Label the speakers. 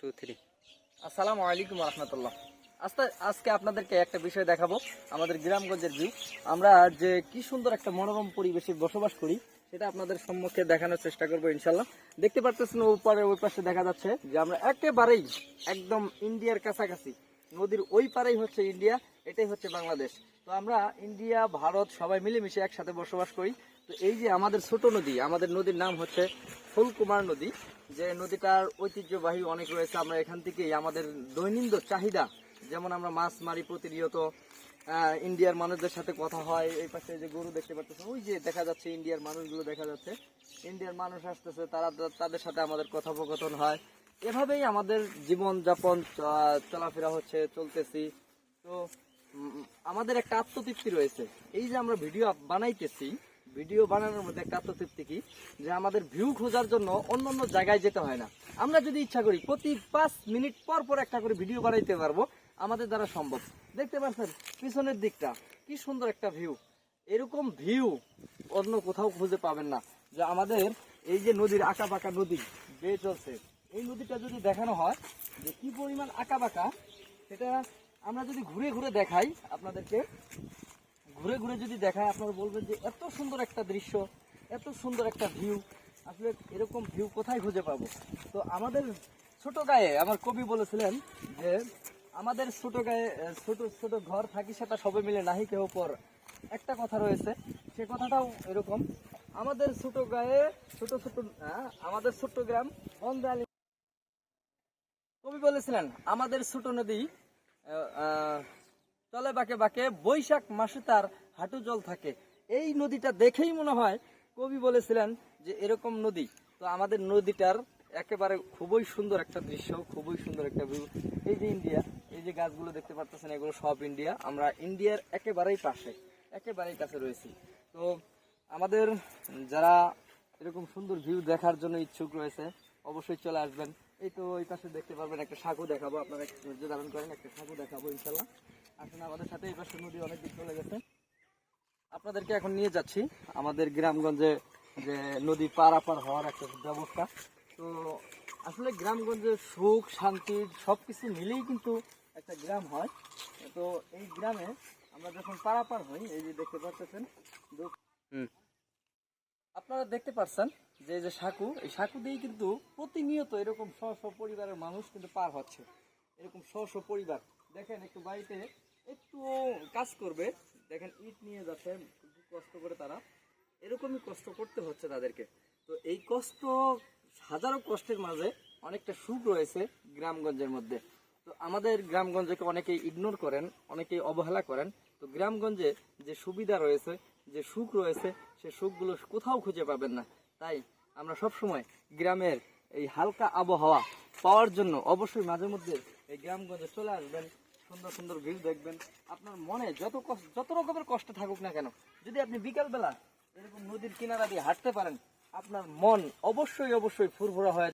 Speaker 1: Two three
Speaker 2: আসসালামু আলাইকুম রহমতুল্লাহ। আস্তে, আজকে আপনাদেরকে একটা বিষয় দেখাবো, আমাদের গ্রামগঞ্জের ভিউ আমরা যে কি সুন্দর একটা মনোরম পরিবেশে বসবাস করি, সেটা আপনাদের সম্মুখে দেখানোর চেষ্টা করব ইনশাল্লাহ দেখতে পারতেছেন ওপারে ওই পাশে দেখা যাচ্ছে যে আমরা একেবারেই একদম ইন্ডিয়ার কাছাকাছি নদীর ওই পারেই হচ্ছে ইন্ডিয়া, এটাই হচ্ছে বাংলাদেশ। তো আমরা ইন্ডিয়া, ভারত সবাই মিলেমিশে একসাথে বসবাস করি। তো এই যে আমাদের ছোট নদী, আমাদের নদীর নাম হচ্ছে ফুলকুমার নদী, যে নদীটার ঐতিহ্যবাহী অনেক রয়েছে। আমরা এখান থেকেই আমাদের দৈনন্দিন চাহিদা, যেমন আমরা মাছ মারি প্রতিনিয়ত ইন্ডিয়ার মানুষদের সাথে কথা হয়, এই পাশে যে গরু দেখতে পাচ্ছেন, ওই যে দেখা যাচ্ছে ইন্ডিয়ার মানুষগুলো দেখা যাচ্ছে। ইন্ডিয়ার মানুষ আসতেছে, তারা তাদের সাথে আমাদের কথোপকথন হয়। এভাবেই আমাদের জীবন যাপন চলাফেরা হচ্ছে, চলতেছি। তো আমাদের একটা আত্মতৃপ্তি রয়েছে। এই যে আমরা ভিডিও বানাইতেছি, ভিডিও বানানোর মধ্যে একটা আত্মতৃপ্তি কি? যে আমাদের ভিউ খোঁজার জন্য অন্য অন্য জায়গায় যেতে হয় না। আমরা যদি ইচ্ছা করি, প্রতি পাঁচ মিনিট পর পর একটা করে ভিডিও বানাইতে পারব, আমাদের দ্বারা সম্ভব। দেখতে পাচ্ছেন, পিছনের দিকটা, কি সুন্দর একটা ভিউ এরকম ভিউ অন্য কোথাও খুঁজে পাবেন না। যে আমাদের এই যে নদীর আঁকা বাঁকা নদী, বেয়ে চলছে। এই নদীটা যদি দেখানো হয় যে কি পরিমাণ আঁকা বাঁকা সেটা আমরা যদি ঘুরে ঘুরে দেখাই আপনাদেরকে, ঘুরে ঘুরে যদি দেখায় আপনারা বলবেন যে এত সুন্দর একটা দৃশ্য, এত সুন্দর একটা ভিউ আসলে এরকম ভিউ কোথায় খুঁজে পাবো? তো আমাদের ছোট গায়ে, আমার কবি বলেছিলেন যে আমাদের ছোট গায়ে ছোট ছোট ঘর থাকি সেটা সবে মিলে নাহি কেউ পর। একটা কথা রয়েছে, সে কথাটাও এরকম, আমাদের ছোট গায়ে, ছোট ছোট আমাদের ছোট্ট গ্রাম বন্দালি কবি বলেছিলেন, আমাদের ছোট নদী চলে বাঁকে বাঁকে বৈশাখ মাসে তার হাঁটু জল থাকে। এই নদীটা দেখেই মনে হয় কবি বলেছিলেন যে, এরকম নদী। তো আমাদের নদীটার একেবারে খুবই সুন্দর একটা দৃশ্য, খুবই সুন্দর একটা ভিউ এই যে ইন্ডিয়া এই যে গাছগুলো দেখতে পাচ্ছেন এগুলো সব ইন্ডিয়া আমরা ইন্ডিয়ার একেবারেই পাশে, একেবারেই কাছে রয়েছি। তো আমাদের যারা এরকম সুন্দর ভিউ দেখার জন্য ইচ্ছুক রয়েছে, অবশ্যই চলে আসবেন। এই তো ওই পাশে দেখতে পারবেন একটা সাঁকু দেখাবো, আপনারা একটু ধৈর্য ধারণ করেন, একটা সাঁকু দেখাবো ইনশাল্লাহ আসলে আমাদের সাথে এই পাশে নদী অনেক দিক চলে গেছে। আপনাদেরকে এখন নিয়ে যাচ্ছি আমাদের গ্রামগঞ্জে যে নদী পারাপার হওয়ার একটা ব্যবস্থা। তো আসলে গ্রামগঞ্জে সুখ, শান্তি সবকিছু মিলেই কিন্তু একটা গ্রাম হয়। তো এই গ্রামে আমরা যখন পারাপার হই, এই যে দেখতে পাচ্ছেন
Speaker 1: হুম।
Speaker 2: আপনারা দেখতে পাচ্ছেন যে যে সাঁকু, এই সাঁকু দিয়েই কিন্তু প্রতিনিয়ত এরকম শ শ পরিবারের মানুষ কিন্তু পার হচ্ছে। এরকম শ শ পরিবার। দেখেন একটু বাড়িতে একটু কাজ করবে, দেখেন ইট নিয়ে যাচ্ছে কষ্ট করে তারা। এরকমই কষ্ট করতে হচ্ছে তাদেরকে। তো এই কষ্ট, হাজারো কষ্টের মাঝে অনেকটা সুখ রয়েছে গ্রামগঞ্জের মধ্যে। তো আমাদের গ্রামগঞ্জকে অনেকেই ইগনোর করেন, অনেকেই অবহেলা করেন। তো গ্রামগঞ্জে যে সুবিধা রয়েছে, যে সুখ রয়েছে, সে সুখগুলো কোথাও খুঁজে পাবেন না। তাই আমরা সব সময় গ্রামের এই হালকা আবহাওয়া পাওয়ার জন্য অবশ্যই মাঝে মধ্যে এই গ্রামগঞ্জে চলে আসবেন, সুন্দর সুন্দর ভিউ দেখবেন। আপনার মনে যত যত রকমের কষ্ট থাকুক না কেন, যদি আপনি বিকালবেলা এরকম নদীর কিনারা দিয়ে হাঁটতে পারেন, আপনার মন অবশ্যই অবশ্যই ফুরফুরা হয়ে